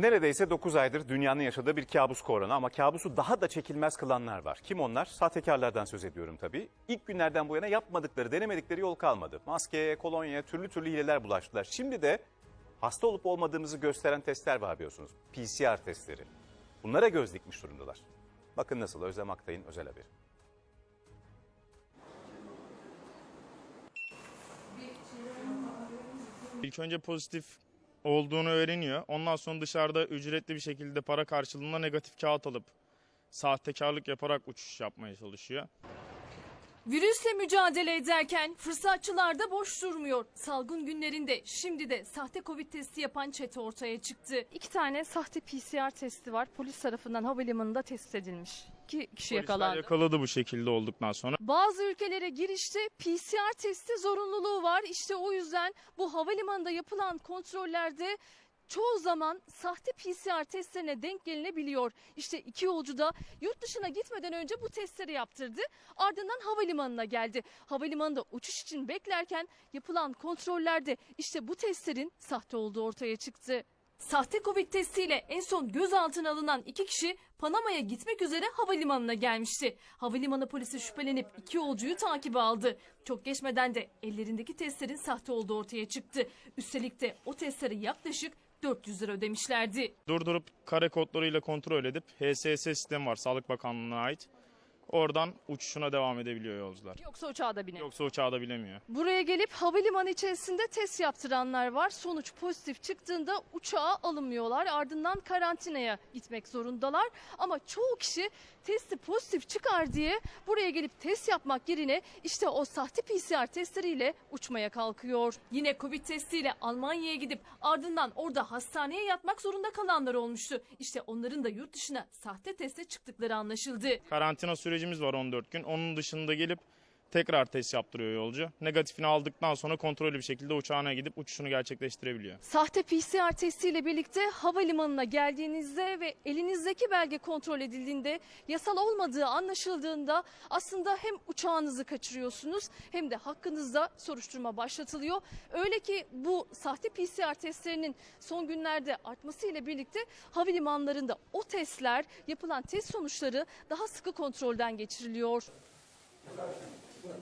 Neredeyse 9 aydır dünyanın yaşadığı bir kabus korona ama kabusu daha da çekilmez kılanlar var. Kim onlar? Sahtekarlardan söz ediyorum tabii. İlk günlerden bu yana yapmadıkları, denemedikleri yol kalmadı. Maskeye, kolonyaya türlü türlü hileler bulaştılar. Şimdi de hasta olup olmadığımızı gösteren testler var biliyorsunuz. PCR testleri. Bunlara göz dikmiş durumdalar. Bakın nasıl Özlem Aktay'ın özel haberi. İlk önce pozitif olduğunu öğreniyor. Ondan sonra dışarıda ücretli bir şekilde para karşılığında negatif kağıt alıp sahtekarlık yaparak uçuş yapmaya çalışıyor. Virüsle mücadele ederken fırsatçılar da boş durmuyor. Salgın günlerinde şimdi de sahte Covid testi yapan çete ortaya çıktı. İki tane sahte PCR testi var. Polis tarafından havalimanında tespit edilmiş. İki kişi Polisler yakalandı. yakaladı bu şekilde olduktan sonra. Bazı ülkelere girişte PCR testi zorunluluğu var. İşte o yüzden bu havalimanında yapılan kontrollerde çoğu zaman sahte PCR testlerine denk gelinebiliyor. İşte iki yolcu da yurt dışına gitmeden önce bu testleri yaptırdı. Ardından havalimanına geldi. Havalimanında uçuş için beklerken yapılan kontrollerde işte bu testlerin sahte olduğu ortaya çıktı. Sahte Covid testiyle en son gözaltına alınan iki kişi Panama'ya gitmek üzere havalimanına gelmişti. Havalimanı polisi şüphelenip iki yolcuyu takibe aldı. Çok geçmeden de ellerindeki testlerin sahte olduğu ortaya çıktı. Üstelik de o testlere yaklaşık 400 lira ödemişlerdi. Durdurup kare kodlarıyla kontrol edip HSS sistemi var Sağlık Bakanlığı'na ait. Oradan uçuşuna devam edebiliyor yolcular. Yoksa uçağa da biner. Yoksa uçağı da bilemiyor. Buraya gelip havalimanı içerisinde test yaptıranlar var. Sonuç pozitif çıktığında uçağa alınmıyorlar. Ardından karantinaya gitmek zorundalar. Ama çoğu kişi testi pozitif çıkar diye buraya gelip test yapmak yerine işte o sahte PCR testleriyle uçmaya kalkıyor. Yine Covid testiyle Almanya'ya gidip ardından orada hastaneye yatmak zorunda kalanlar olmuştu. İşte onların da yurt dışına sahte teste çıktıkları anlaşıldı. Karantina sürecimiz var 14 gün. Onun dışında gelip tekrar test yaptırıyor yolcu. Negatifini aldıktan sonra kontrollü bir şekilde uçağına gidip uçuşunu gerçekleştirebiliyor. Sahte PCR testiyle birlikte havalimanına geldiğinizde ve elinizdeki belge kontrol edildiğinde yasal olmadığı anlaşıldığında aslında hem uçağınızı kaçırıyorsunuz hem de hakkınızda soruşturma başlatılıyor. Öyle ki bu sahte PCR testlerinin son günlerde artmasıyla birlikte havalimanlarında o testler yapılan test sonuçları daha sıkı kontrolden geçiriliyor. Well,